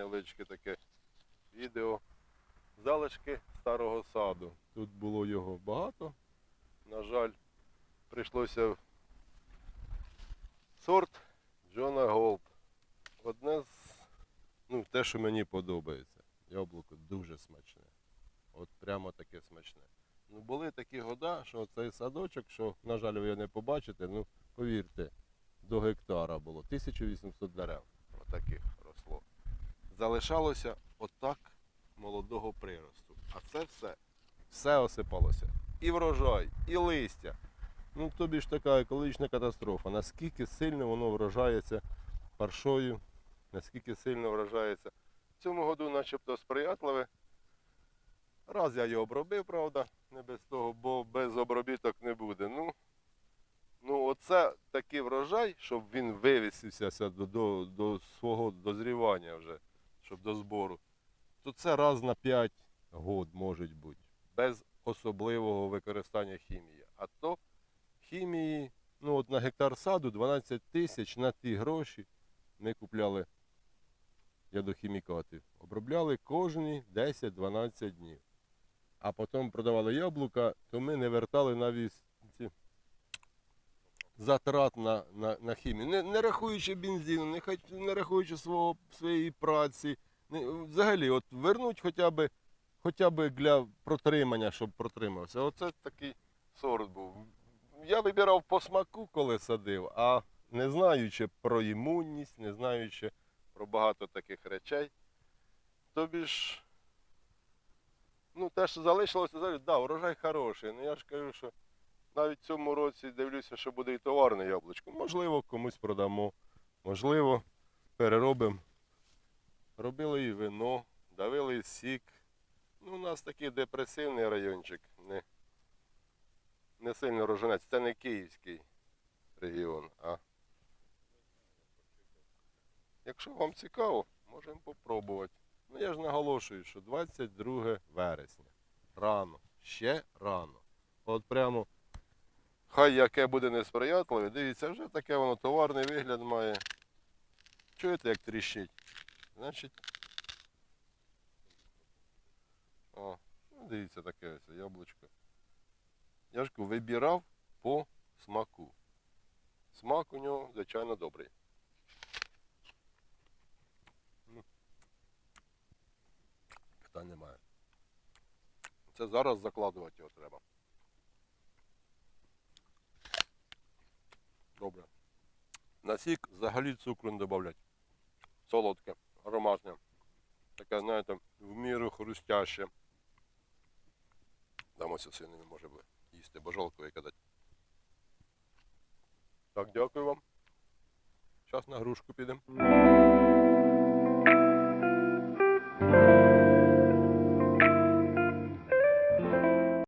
невеличке таке відео. Залишки старого саду. Тут було його багато. На жаль, прийшлося сорт Джона Голд. Одне з ну, те, що мені подобається. Яблуко дуже смачне. От прямо таке смачне. Ну, були такі года, що цей садочок, що, на жаль, ви його не побачите, ну, повірте, до гектара було. 1800 дерев. Отаких. Залишалося отак молодого приросту. А це все, все осипалося. І врожай, і листя. Ну, тобі ж така екологічна катастрофа. Наскільки сильно воно вражається паршою, наскільки сильно вражається. В цьому году начебто сприятливе. Раз я його обробив, правда, не без того, бо без обробіток не буде. Ну, ну оце такий врожай, щоб він вивісився до, до, до свого дозрівання вже, щоб до збору, то це раз на 5 год може бути. Без особливого використання хімії. А то хімії, ну от на гектар саду 12 тисяч на ті гроші ми купляли ядохімікати. Обробляли кожні 10-12 днів. А потім продавали яблука, то ми не вертали навіть затрат на, на, на хімію. Не, не рахуючи бензину, не, не рахуючи свого, своєї праці. Не, взагалі, от вернуть хоча б, хоча б для протримання, щоб протримався. Оце такий сорт був. Я вибирав по смаку, коли садив, а не знаючи про імунність, не знаючи про багато таких речей. Тобі ж, ну те, що залишилося, да, урожай хороший. Ну я ж кажу, що навіть в цьому році дивлюся, що буде і товарне яблучко. Можливо, комусь продамо, можливо, переробимо. Робили і вино, давили і сік. Ну, у нас такий депресивний райончик, не, не сильно роженець. Це не київський регіон, а якщо вам цікаво, можемо попробувати. Ну я ж наголошую, що 22 вересня. Рано, ще рано. От прямо. Хай яке буде несприятливе, дивіться, вже таке воно товарний вигляд має. Чуєте, як тріщить? Значить. О, ну дивіться таке ось яблучко. Я ж вибирав по смаку. Смак у нього, звичайно, добрий. Питань немає. Це зараз закладувати його треба. Добре. На сік взагалі цукру не додавати. Солодке, ароматне. Таке, знаєте, в міру хрустяще. Там ось сильно не може би їсти, бо жалко викидати. Так, дякую вам. Зараз на грушку підемо.